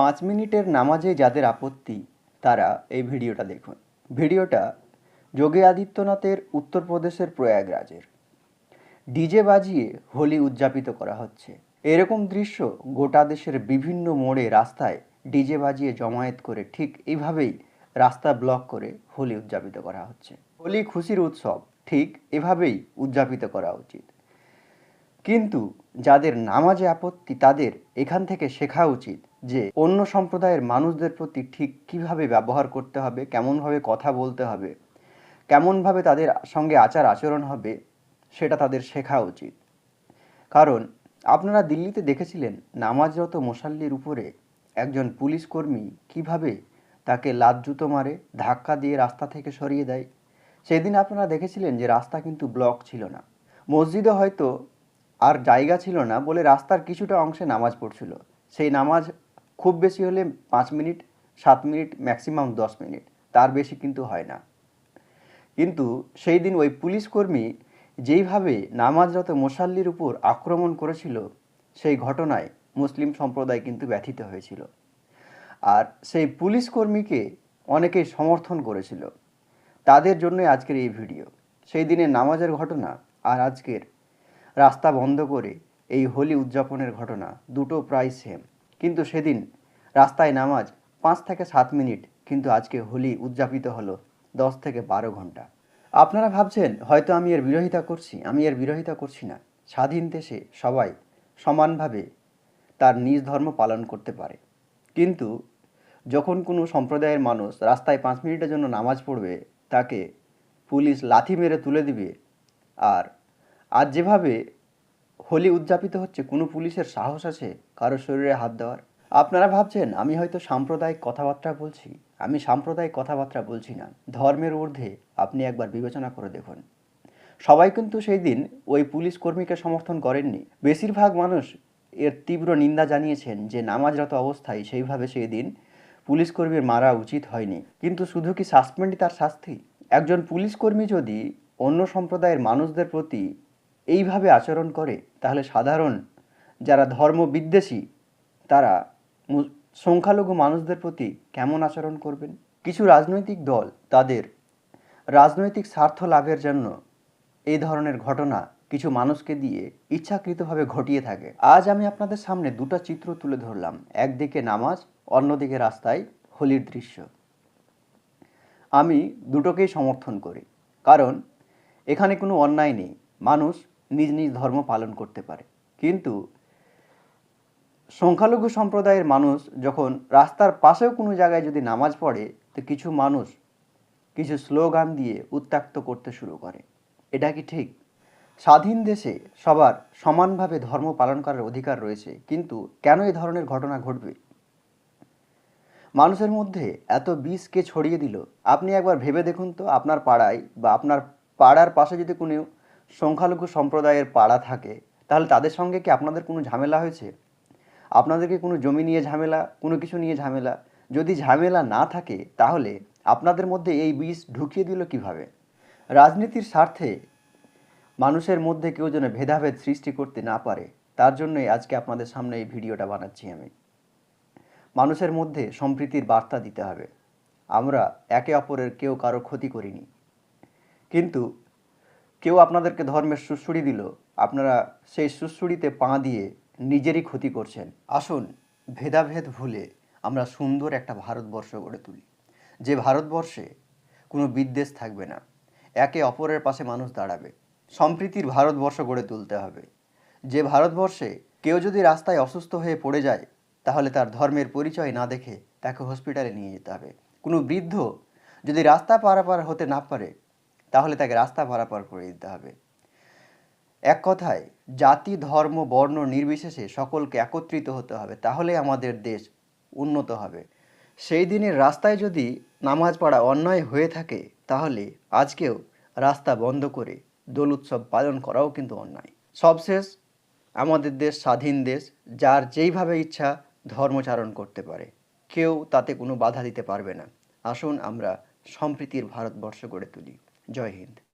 পাঁচ মিনিটের নামাজে যাদের আপত্তি, তারা এই ভিডিওটা দেখুন। ভিডিওটা যোগী আদিত্যনাথের উত্তরপ্রদেশের প্রয়াগরাজের। ডিজে বাজিয়ে হোলি উদযাপিত করা হচ্ছে। এরকম দৃশ্য গোটা দেশের বিভিন্ন মোড়ে রাস্তায় ডিজে বাজিয়ে জমায়েত করে ঠিক এইভাবেই রাস্তা ব্লক করে হোলি উদযাপিত করা হচ্ছে। হোলি খুশির উৎসব ঠিক এভাবেই উদযাপিত করা উচিত। কিন্তু যাদের নামাজে আপত্তি, তাদের এখান থেকে শেখা উচিত যে অন্য সম্প্রদায়ের মানুষদের প্রতি ঠিক কীভাবে ব্যবহার করতে হবে, কেমনভাবে কথা বলতে হবে, কেমনভাবে তাদের সঙ্গে আচার আচরণ হবে, সেটা তাদের শেখা উচিত। কারণ আপনারা দিল্লিতে দেখেছিলেন নামাজরত মশাল্লির উপরে একজন পুলিশ কর্মী কীভাবে তাকে লাত জুতো মারে, ধাক্কা দিয়ে রাস্তা থেকে সরিয়ে দেয়। সেদিন আপনারা দেখেছিলেন যে রাস্তা কিন্তু ব্লক ছিল না। মসজিদে হয়তো আর জায়গা ছিল না বলে রাস্তার কিছুটা অংশে নামাজ পড়ছিল। সেই নামাজ খুব বেশি হলে পাঁচ মিনিট, সাত মিনিট ম্যাক্সিমাম দশ মিনিট। তার বেশি কিন্তু হয় না। কিন্তু সেই দিন ওই পুলিশ কর্মী যেইভাবে নামাজরত মোসাল্লির উপর আক্রমণ করেছিল, সেই ঘটনায় মুসলিম সম্প্রদায় কিন্তু ব্যথিত হয়েছিল। আর সেই পুলিশ কর্মীকে অনেকেই সমর্থন করেছিল। তাদের জন্যই আজকের এই ভিডিও। সেই দিনের নামাজের ঘটনা আর আজকের রাস্তা বন্ধ করে এই হোলি উদযাপনের ঘটনা, দুটো প্রায় সেম কিন্তু সেদিন রাস্তায় নামাজ পাঁচ থেকে সাত মিনিট, কিন্তু আজকে হোলি উদযাপিত হলো দশ থেকে বারো ঘণ্টা। আপনারা ভাবছেন, হয়তো আমি এর বিরোধিতা করছি। আমি এর বিরোধিতা করছি না। স্বাধীন দেশে সবাই সমানভাবে তার নিজ ধর্ম পালন করতে পারে। কিন্তু যখন কোনো সম্প্রদায়ের মানুষ রাস্তায় পাঁচ মিনিটের জন্য নামাজ পড়বে, তাকে পুলিশ লাথি মেরে তুলে দিবে আর আজ যেভাবে হোলি উদযাপিত হচ্ছে, কোনো পুলিশের সাহস আছে কারও শরীরে হাত দেওয়ার? আপনারা ভাবছেন, আমি হয়তো সাম্প্রদায়িক কথাবার্তা বলছি। আমি সাম্প্রদায়িক কথাবার্তা বলছি না। ধর্মের ঊর্ধ্বে আপনি একবার বিবেচনা করে দেখুন। সবাই কিন্তু সেই দিন ওই পুলিশ কর্মীকে সমর্থন করেননি। বেশিরভাগ মানুষ এর তীব্র নিন্দা জানিয়েছেন যে, নামাজরত অবস্থায় সেইভাবে সেই দিন পুলিশ কর্মীর মারা উচিত হয়নি। কিন্তু শুধু কি সাসপেন্ডই তার শাস্তি? একজন পুলিশ কর্মী যদি অন্য সম্প্রদায়ের মানুষদের প্রতি এইভাবে আচরণ করে, তাহলে সাধারণ যারা ধর্ম বিদ্বেষী তারা সংখ্যালঘু মানুষদের প্রতি কেমন আচরণ করবেন? কিছু রাজনৈতিক দল তাদের রাজনৈতিক স্বার্থ লাভের জন্য এই ধরনের ঘটনা কিছু মানুষকে দিয়ে ইচ্ছাকৃতভাবে ঘটিয়ে থাকে। আজ আমি আপনাদের সামনে দুটো চিত্র তুলে ধরলাম। একদিকে নামাজ, অন্যদিকে রাস্তায় হোলির দৃশ্য। আমি দুটোকেই সমর্থন করি। কারণ এখানে কোনো অন্যায় নেই। মানুষ নিজ নিজ ধর্ম পালন করতে পারে। কিন্তু সংখ্যালঘু সম্প্রদায়ের মানুষ যখন রাস্তার পাশেও কোনো জায়গায় যদি নামাজ পড়ে, তো কিছু মানুষ কিছু স্লোগান দিয়ে উত্তাক্ত করতে শুরু করে। এটা কি ঠিক? স্বাধীন দেশে সবার সমানভাবে ধর্ম পালন করার অধিকার রয়েছে, কিন্তু কেন এই ধরনের ঘটনা ঘটবে? মানুষের মধ্যে এত বিষকে ছড়িয়ে দিল, আপনি একবার ভেবে দেখুন তো আপনার পাড়ায় বা আপনার পাড়ার পাশে যদি কোনো সংখ্যালঘু সম্প্রদায়ের পাড়া থাকে, তাহলে তাদের সঙ্গে কি আপনাদের কোনো ঝামেলা হয়েছে? আপনাদেরকে কোনো জমি নিয়ে ঝামেলা, কোনো কিছু নিয়ে ঝামেলা? যদি ঝামেলা না থাকে, তাহলে আপনাদের মধ্যে এই বিষ ঢুকিয়ে দিল কীভাবে? রাজনীতির স্বার্থে মানুষের মধ্যে কেউ যেন ভেদাভেদ সৃষ্টি করতে না পারে, তার জন্যই আজকে আপনাদের সামনে এই ভিডিওটা বানাচ্ছি আমি। মানুষের মধ্যে সম্প্রীতির বার্তা দিতে হবে। আমরা একে অপরের কেউ কারও ক্ষতি করিনি। কিন্তু কেউ আপনাদেরকে ধর্মের সুশ্রুড়ি দিল, আপনারা সেই সুশ্রুড়িতে পা দিয়ে নিজেরই ক্ষতি করছেন। আসুন, ভেদাভেদ ভুলে আমরা সুন্দর একটা ভারতবর্ষ গড়ে তুলি। যে ভারতবর্ষে কোনো বিদ্বেষ থাকবে না, একে অপরের পাশে মানুষ দাঁড়াবে। সম্প্রীতির ভারতবর্ষ গড়ে তুলতে হবে। যে ভারতবর্ষে কেউ যদি রাস্তায় অসুস্থ হয়ে পড়ে যায়, তাহলে তার ধর্মের পরিচয় না দেখে তাকে হসপিটালে নিয়ে যেতে হবে। কোনো বৃদ্ধ যদি রাস্তা পারাপার হতে না পারে তাহলে তাকে রাস্তা পারাপার করে দিতে হবে। এক কথায়, জাতি, ধর্ম, বর্ণ নির্বিশেষে সকলকে একত্রিত হতে হবে। তাহলে আমাদের দেশ উন্নত হবে। সেই দিনের রাস্তায় যদি নামাজ পড়া অন্যায় হয়ে থাকে, তাহলে আজকেও রাস্তা বন্ধ করে দোল উৎসব পালন করাও কিন্তু অন্যায়। সবশেষ, আমাদের দেশ স্বাধীন দেশ, যার যেইভাবে ইচ্ছা ধর্মচারণ করতে পারে। কেউ তাতে কোনো বাধা দিতে পারবে না। আসুন আমরা সম্প্রীতির ভারতবর্ষ গড়ে তুলি। জয় হিন্দ।